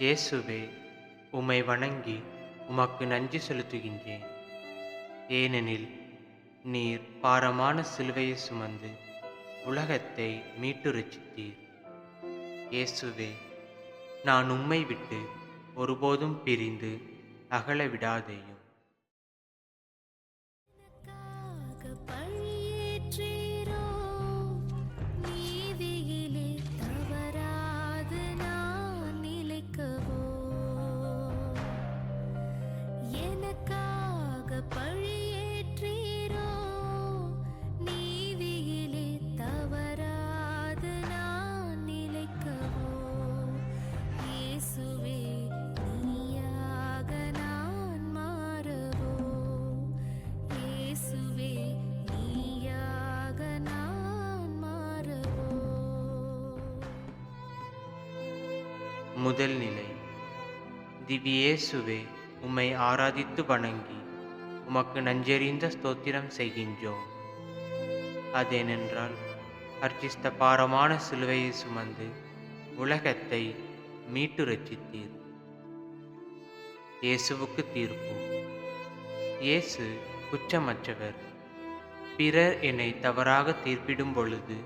இயேசுவே உம்மை வணங்கி உமக்கு நன்றி செலுத்துகின்றேன். ஏனெனில் நீர் பாரமான சிலுவையை சுமந்து உலகத்தை மீட்டு இயேசுவே நான் உம்மை விட்டு ஒருபோதும் பிரிந்து அகல விடாதேயும். முதல் நிலை. திவ்யேசுவே உம்மை ஆராதித்து வணங்கி உமக்கு நஞ்செறிந்த ஸ்தோத்திரம் செய்கின்றோம். அதேனென்றால் அர்ச்சிஸ்த பாரமான சிலுவையை சுமந்து உலகத்தை மீட்டு ரச்சித்தீர் இயேசுவுக்கு தீர்ப்பு. இயேசு குற்றமற்றவர். பிறர் என்னை தவறாக தீர்ப்பிடும் பொழுது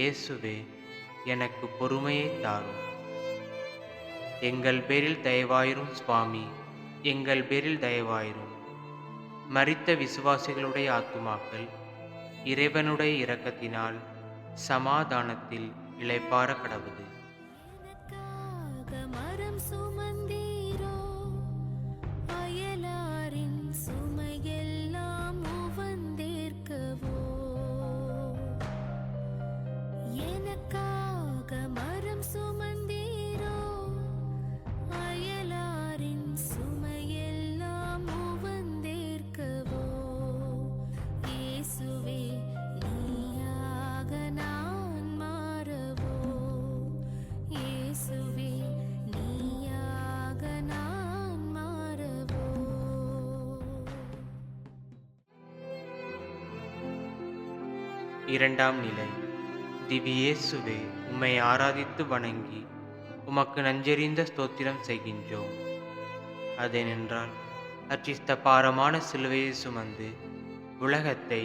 இயேசுவே எனக்கு பொறுமையை தாரும். எங்கள் பேரில் தயவாயிரும் சுவாமி எங்கள் பேரில் தயவாயிரும். மறித்த விசுவாசிகளுடைய ஆத்துமாக்கள் இறைவனுடைய இரக்கத்தினால் சமாதானத்தில் இளைப்பாற கடவுது. இரண்டாம் நிலை. திவியேசுவே உம்மை ஆராதித்து வணங்கி உமக்கு நஞ்செறிந்த ஸ்தோத்திரம் செய்கின்றோம். அதேனென்றால் அச்சிஸ்த பாரமான சிலுவையை சுமந்து உலகத்தை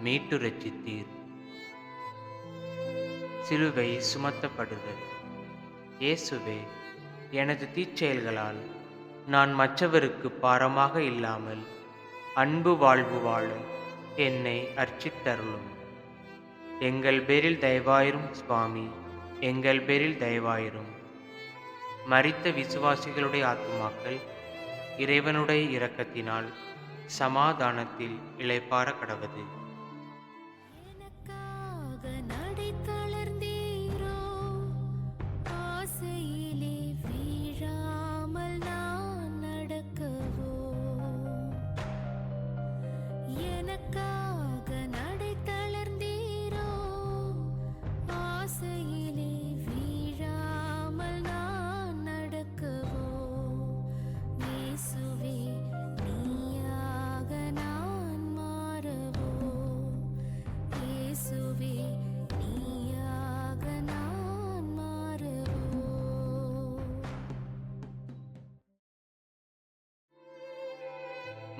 மீட்டு ரச்சித்தீர் சிலுவை சுமத்தப்படுதல். இயேசுவே எனது தீச்செயல்களால் நான் மற்றவருக்கு பாரமாக இல்லாமல் அன்பு வாழ்வு வாழும் என்னை அர்ச்சித்தருளும். எங்கள் பேரில் தயவாயிரும் சுவாமி. எங்கள் பேரில் தயவாயிரும். மரித்த விசுவாசிகளுடைய ஆத்துமாக்கள் இறைவனுடைய இரக்கத்தினால் சமாதானத்தில் இளைப்பாற கடவது.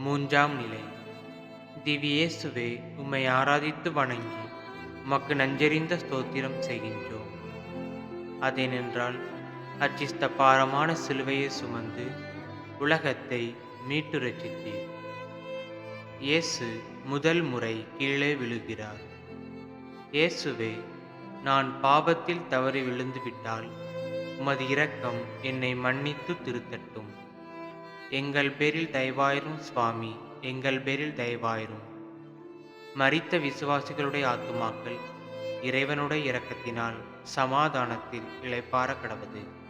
மூன்றாம் நிலை. திவ்யேசுவே உம்மை ஆராதித்து வணங்கி உமக்கு நஞ்சறிந்த ஸ்தோத்திரம் செய்கின்றோம். அதேனென்றால் அச்சிஸ்த பாரமான சிலுவையை சுமந்து உலகத்தை மீட்டு ரச்சித்தீர் இயேசு முதல் முறை கீழே விழுகிறார். இயேசுவே நான் பாவத்தில் தவறி விழுந்துவிட்டால் உமது இரக்கம் என்னை மன்னித்து திருத்தட்டும். எங்கள் பேரில் தயவாயிரும் சுவாமி எங்கள் பேரில் தயவாயிரும். மரித்த விசுவாசிகளுடைய ஆத்துமாக்கள் இறைவனுடைய இரக்கத்தினால் சமாதானத்தில் இளைப்பாற கடவுது.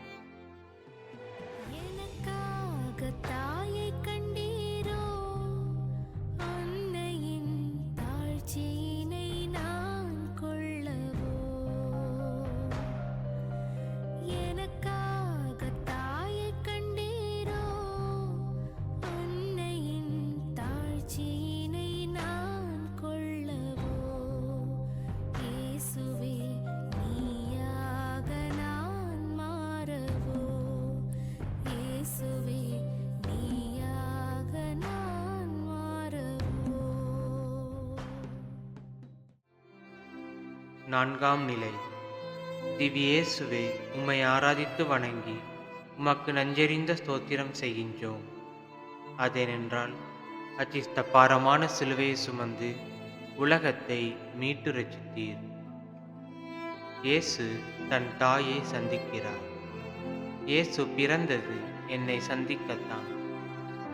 நான்காம் நிலை. திவ்யேசுவே உம்மை ஆராதித்து வணங்கி உமக்கு நஞ்செறிந்த ஸ்தோத்திரம் செய்கின்றோம். அதேனென்றால் அச்சிஸ்தப்பாரமான சிலுவையை சுமந்து உலகத்தை மீட்டு ரச்சித்தீர் இயேசு தன் தாயை சந்திக்கிறார். இயேசு பிறந்தது என்னை சந்திக்கத்தான்.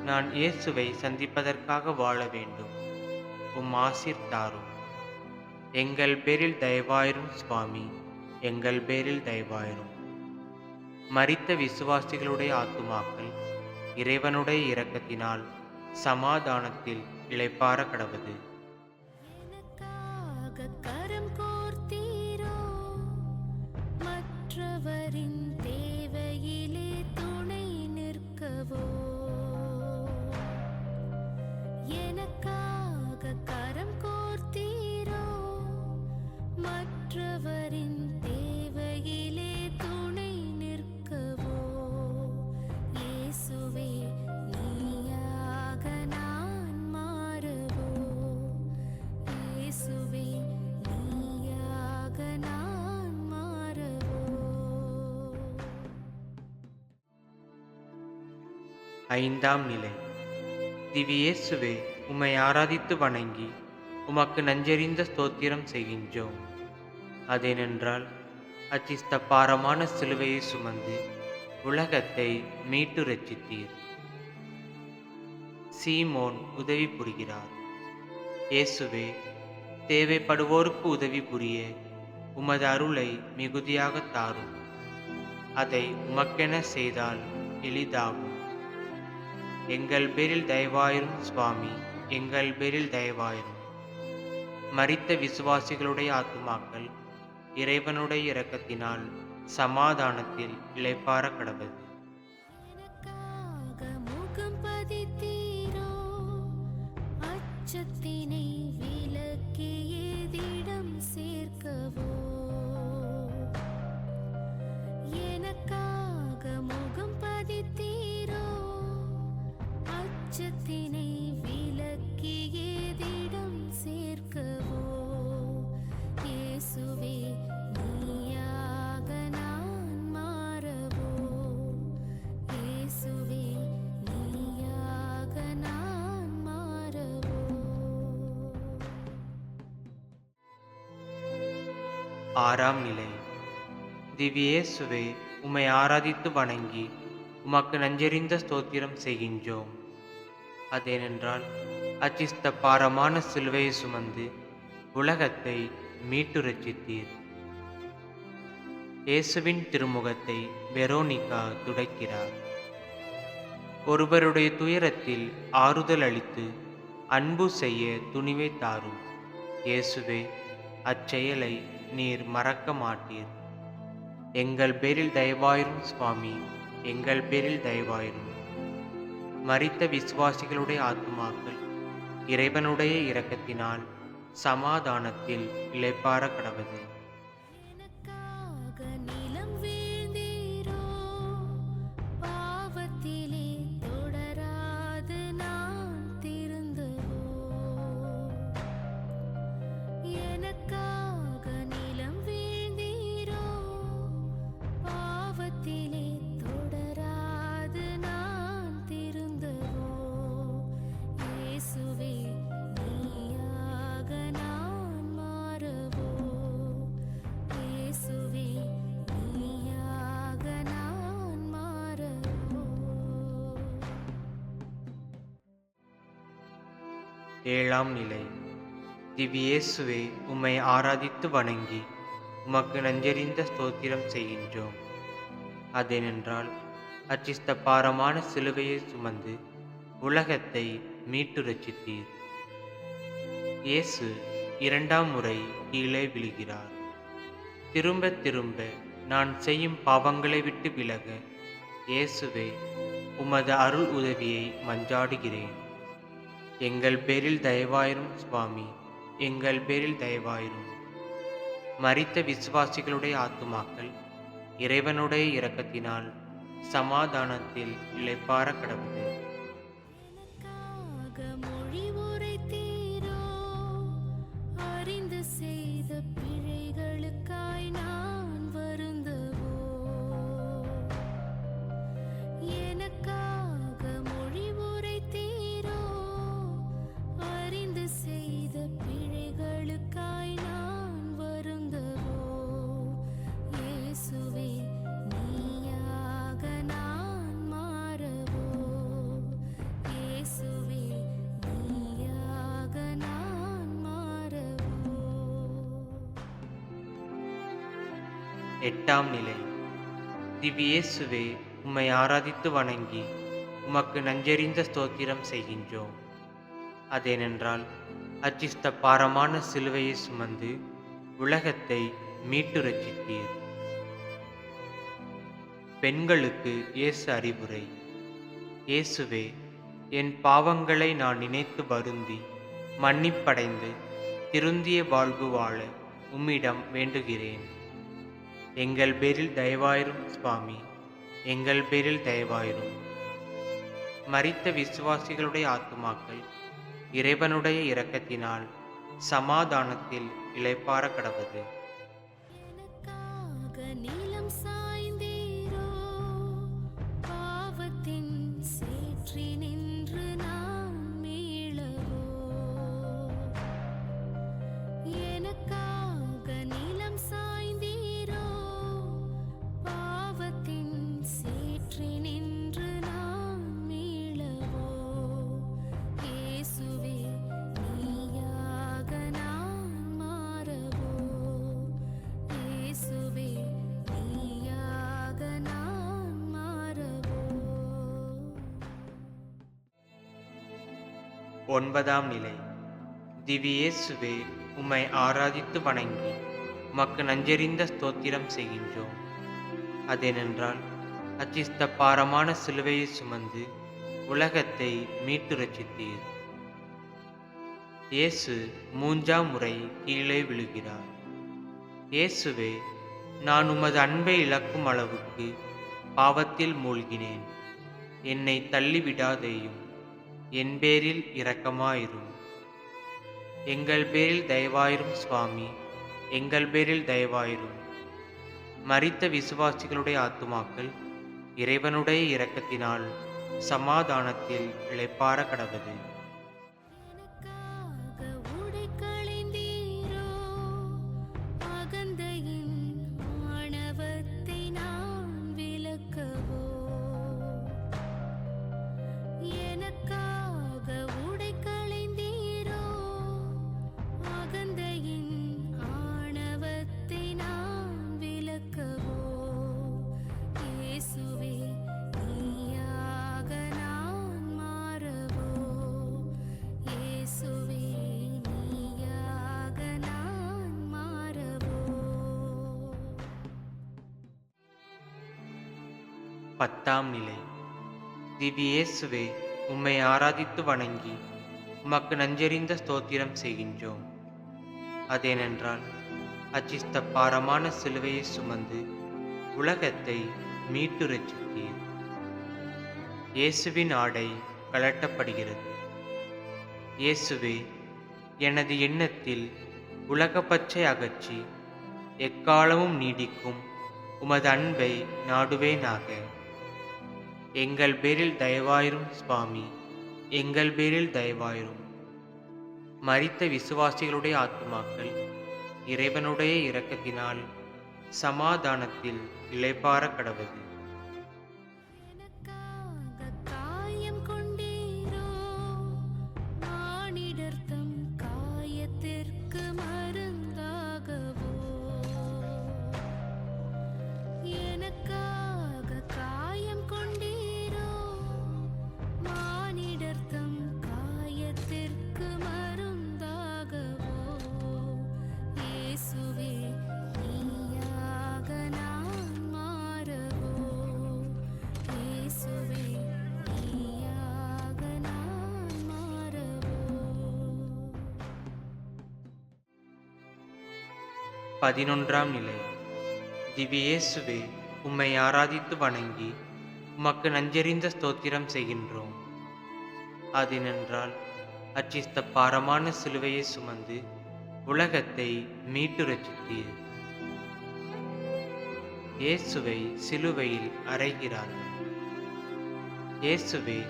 நான் இயேசுவை சந்திப்பதற்காக வாழ வேண்டும். உம் ஆசிர் தாரும் எங்கள் பேரில் தயவாயிரும் சுவாமி. எங்கள் பேரில் தயவாயிரும். மரித்த விசுவாசிகளுடைய ஆத்துமாக்கள் இறைவனுடைய இரக்கத்தினால் சமாதானத்தில் இளைப்பாற கடவது. ஐந்தாம் நிலை. திவ்யேசுவே உம்மை ஆராதித்து வணங்கி உமக்கு நஞ்செறிந்த ஸ்தோத்திரம் செய்கின்றோம். அதேனென்றால் அச்சிஸ்தப்பாரமான சிலுவையை சுமந்து உலகத்தை மீட்டு ரச்சித்தீர் சீமோன் உதவி புரிகிறார். இயேசுவே தேவைப்படுவோருக்கு உதவி புரிய உமது அருளை மிகுதியாக தாரும். அதை உமக்கென செய்தால் எளிதாகும். எங்கள் பேரில் தயவாயிரும் சுவாமி எங்கள் பேரில் தயவாயிரும். மரித்த விசுவாசிகளுடைய ஆத்துமாக்கள் இறைவனுடைய இரக்கத்தினால் சமாதானத்தில் இழைப்பார கடவுள். முகம் பதித்தீரோ அச்சத்தினை ஆறாம் நிலை. திவ்யேசுவே உம்மை ஆராதித்து வணங்கி உமக்கு நஞ்செறிந்த ஸ்தோத்திரம் செய்கின்றோம். அதேனென்றால் அச்சிஸ்த பாரமான சிலுவையை சுமந்து உலகத்தை மீட்டு ரச்சித்தீர் இயேசுவின் திருமுகத்தை வெரோனிகா துடைக்கிறார். ஒருவருடைய துயரத்தில் ஆறுதல் அளித்து அன்பு செய்ய துணிவை தாரும். இயேசுவே அச்செயலை நீர் மறக்க மாட்டீர். எங்கள் பேரில் தயவாயிரும் சுவாமி எங்கள் பேரில் தயவாயிரும். மறித்த விசுவாசிகளுடைய ஆத்மாக்கள் இறைவனுடைய இரக்கத்தினால் சமாதானத்தில் இளைப்பாற கடவது. ஏழாம் நிலை. திவ்யேசுவே உம்மை ஆராதித்து வணங்கி உமக்கு நஞ்சறிந்த ஸ்தோத்திரம் செய்கின்றோம். அதேனென்றால் அச்சிஸ்த பாரமான சிலுவையை சுமந்து உலகத்தை மீட்டு ரச்சித்தீர் இயேசு இரண்டாம் முறை கீழே விழுகிறார். திரும்ப திரும்ப நான் செய்யும் பாவங்களை விட்டு விலக இயேசுவே உமது அருள் உதவியை மஞ்சாடுகிறேன். எங்கள் பேரில் தயவாயிரும் சுவாமி. எங்கள் பேரில் தயவாயிரும். மறித்த விசுவாசிகளுடைய ஆத்துமாக்கள் இறைவனுடைய இரக்கத்தினால் சமாதானத்தில் இழைப்பார கடவுள். எட்டாம் நிலை. திவ்யேசுவே உம்மை ஆராதித்து வணங்கி உமக்கு நஞ்செறிந்த ஸ்தோத்திரம் செய்கின்றோம். அதேனென்றால் அச்சிஸ்த பாரமான சிலுவையை சுமந்து உலகத்தை மீட்டு ரச்சித்தீர் பெண்களுக்கு இயேசு அறிவுரை. இயேசுவே என் பாவங்களை நான் நினைத்து வருந்தி மன்னிப்படைந்து திருந்திய வாழ்வு வாழ உம்மிடம் வேண்டுகிறேன். எங்கள் பேரில் தயவாயிரும் சுவாமி எங்கள் பேரில் தயவாயிரும். மறித்த விசுவாசிகளுடைய ஆத்துமாக்கள் இறைவனுடைய இரக்கத்தினால் சமாதானத்தில் இளைப்பாற கடவது. ஒன்பதாம் நிலை. திவ்யேசுவே உம்மை ஆராதித்து வணங்கி உமக்கு நஞ்செறிந்த ஸ்தோத்திரம் செய்கின்றோம். அதேனென்றால் அச்சிஸ்த பாரமான சிலுவையை சுமந்து உலகத்தை மீட்டு ரச்சித்தீர் இயேசு மூன்றாம் முறை கீழே விழுகிறார். இயேசுவே நான் உமது அன்பை இழக்கும் அளவுக்கு பாவத்தில் மூழ்கினேன். என்னை தள்ளிவிடாதேயும் என் பேரில் இரக்கமாயிரும். எங்கள் பேரில் தயவாயிரும் சுவாமி எங்கள் பேரில் தயவாயிரும். மறித்த விசுவாசிகளுடைய ஆத்துமாக்கள் இறைவனுடைய இரக்கத்தினால் சமாதானத்தில் இளைப்பாற கடவது. பத்தாம் நிலை. திவ்யேசுவே உம்மை ஆராதித்து வணங்கி உமக்கு நஞ்செறிந்த ஸ்தோத்திரம் செய்கின்றோம். அதேனென்றால் அச்சிஸ்த பாரமான சிலுவையை சுமந்து உலகத்தை மீட்டு ரச்சித்தீர் இயேசுவின் ஆடை கலட்டப்படுகிறது இயேசுவே எனது எண்ணத்தில் உலகப்பச்சை அகற்றி எக்காலமும் நீடிக்கும் உமது அன்பை நாடுவேனாக. எங்கள் பேரில் தயவாயிரும் சுவாமி எங்கள் பேரில் தயவாயிரும். மரித்த விசுவாசிகளுடைய ஆத்மாக்கள் இறைவனுடைய இரக்கத்தினால் சமாதானத்தில் இளைப்பாற கடவது. பதினொன்றாம் நிலை. திவ்யேசுவே உம்மை ஆராதித்து வணங்கி உமக்கு நஞ்செறிந்த ஸ்தோத்திரம் செய்கின்றோம். அதனென்றால் அச்சிஸ்த பாரமான சிலுவையை சுமந்து உலகத்தை மீட்டு ரச்சித்தீர் இயேசுவை சிலுவையில் அறைகிறார்கள். இயேசுவே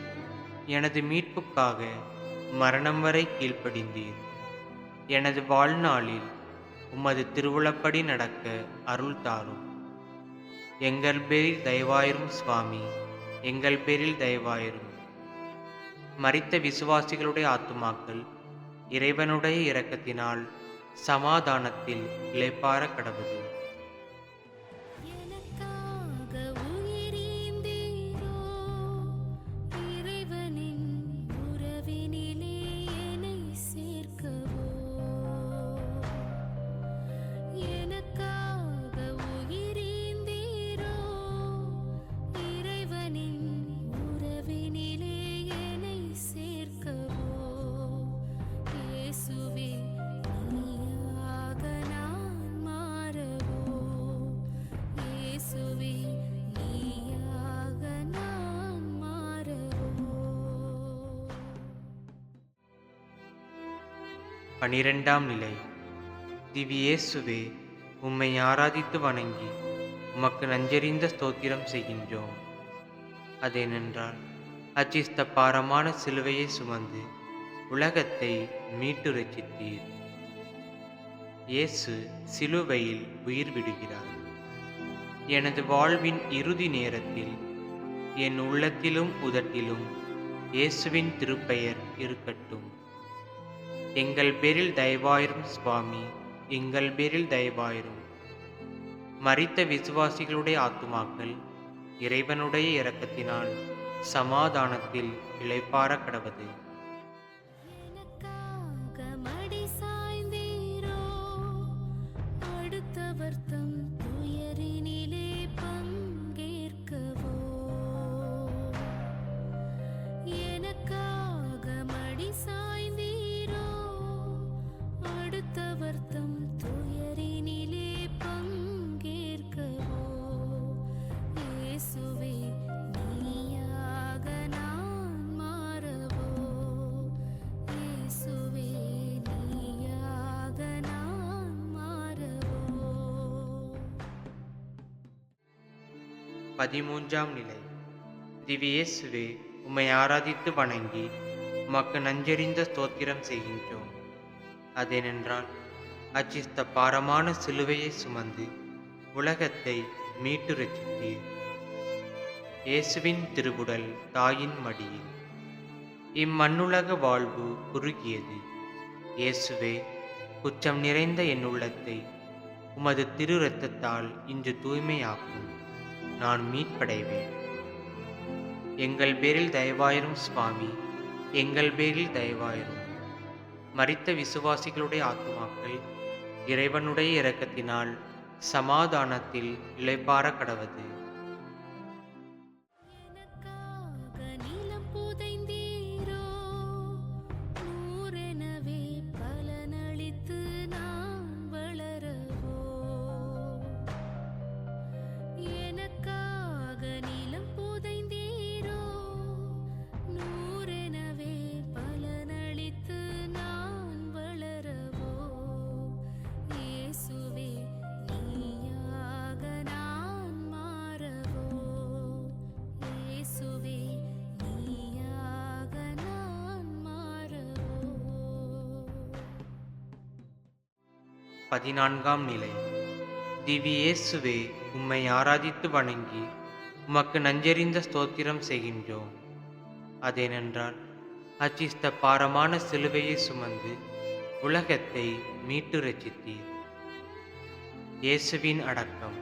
எனது மீட்புக்காக மரணம் வரை கீழ்ப்படிந்தீர். எனது வாழ்நாளில் உமது திருவுளப்படி நடக்க அருள் தாரும். எங்கள் பேரில் தயவாயிரும் சுவாமி எங்கள் பேரில் தயவாயிரும். மறித்த விசுவாசிகளுடைய ஆத்துமாக்கள் இறைவனுடைய இரக்கத்தினால் சமாதானத்தில் இளைப்பாற கடவுது. பனிரெண்டாம் நிலை. திவ்யேசுவே உம்மை ஆராதித்து வணங்கி உமக்கு நஞ்சறிந்த ஸ்தோத்திரம் செய்கின்றோம். அதேனென்றால் அச்சிஸ்த பாரமான சிலுவையை சுமந்து உலகத்தை மீட்டு ரச்சித்தீர் இயேசு சிலுவையில் உயிர் விடுகிறார். எனது வாழ்வின் இறுதி நேரத்தில் என் உள்ளத்திலும் உதட்டிலும் இயேசுவின் திருப்பெயர் இருக்கட்டும். எங்கள் பேரில் தயவாயிரும் சுவாமி எங்கள் பேரில் தயவாயிரும். மறித்த விசுவாசிகளுடைய ஆத்துமாக்கள் இறைவனுடைய இரக்கத்தினால் சமாதானத்தில் இளைப்பார கடவது மடி சாய்ந்தீரோ அடுத்த வர்த்தம் பதிமூன்றாம் நிலை. திவ்யேசுவே உம்மை ஆராதித்து வணங்கி உமக்கு நஞ்சறிந்த ஸ்தோத்திரம் செய்கின்றோம். அதேனென்றால் அச்சிஸ்த பாரமான சிலுவையை சுமந்து உலகத்தை மீட்டு ரச்சித்தீர் இயேசுவின் திருவுடல் தாயின் மடியில். இம்மண்ணுலக வாழ்வு குறுகியது. இயேசுவே குற்றம் நிறைந்த என் உள்ளத்தை உமது திரு இரத்தத்தால் இன்று தூய்மையாக்கும். நான் மீட்படைவேன். எங்கள் பேரில் தயவாயிரும் சுவாமி எங்கள் பேரில் தயவாயிரும். மறித்த விசுவாசிகளுடைய ஆத்துமாக்கள் இறைவனுடைய இரக்கத்தினால் சமாதானத்தில் இளைப்பார கடவது. பதினான்காம் நிலை. திவ்யேசுவே உம்மை ஆராதித்து வணங்கி உமக்கு நஞ்சறிந்த ஸ்தோத்திரம் செய்கின்றோம். அதேனென்றால் அச்சிஸ்த பாரமான சிலுவையை சுமந்து உலகத்தை மீட்டு ரச்சித்தீர் இயேசுவின் அடக்கம்.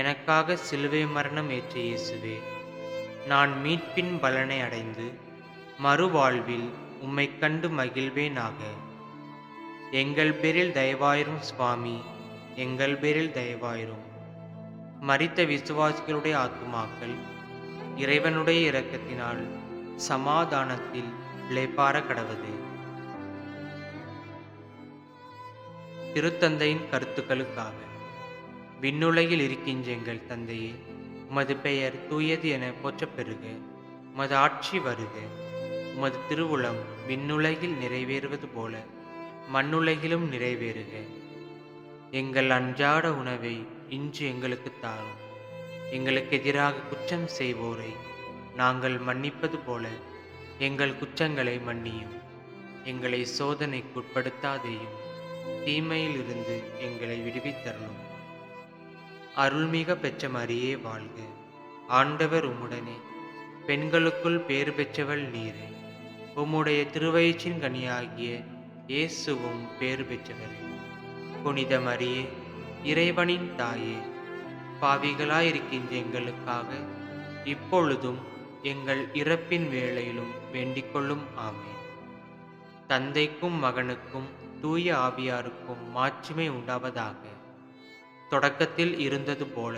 எனக்காக சிலுவை மரணம் ஏற்ற இயேசுவே நான் மீட்பின் பலனை அடைந்து மறுவாழ்வில் உம்மை கண்டு மகிழ்வேனாக. எங்கள் பேரில் தயவாயிரும் சுவாமி எங்கள் பேரில் தயவாயிரும். மறித்த விசுவாசிகளுடைய ஆத்துமாக்கள் இறைவனுடைய இரக்கத்தினால் சமாதானத்தில் இளைப்பார கடவது. திருத்தந்தையின் கருத்துக்களுக்காக விண்ணுலகில் இருக்கின்ற எங்கள் தந்தையே உமது பெயர் தூயது என போற்றப்பெறுக உமது ஆட்சி வருக. உமது திருவுளம் விண்ணுலகில் நிறைவேறுவது போல. மண்ணுலகிலும் நிறைவேறுக. எங்கள் அன்றாட உணவை இன்று எங்களுக்கு தாரும். எங்களுக்கு எதிராக குற்றம் செய்வோரை நாங்கள் மன்னிப்பது போல எங்கள் குற்றங்களை மன்னியும். எங்களை சோதனைக்குட்படுத்தாதேயும் தீமையிலிருந்து எங்களை விடுவித்தரணும் அருள்மிக பெற்ற மரியே வாழ்க. ஆண்டவர் உம்முடனே. பெண்களுக்குள் பேறு பெற்றவள் நீரே. உம்முடைய திருவயிற்றின் கனியாகிய இயேசுவும் பேறு பெற்றவரே. புனித மரியே இறைவனின் தாயே பாவிகளாயிருக்கின்ற எங்களுக்காக இப்பொழுதும் எங்கள் இறப்பின் வேளையிலும் வேண்டிக்கொள்ளும் ஆமை தந்தைக்கும் மகனுக்கும் தூய ஆவியாருக்கும் மாட்சிமை உண்டாவதாக. தொடக்கத்தில் இருந்தது போல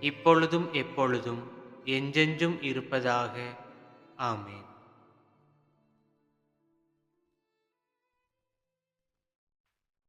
இப்பொழுதும் எப்பொழுதும் என்றென்றும் இருப்பதாக ஆமேன்.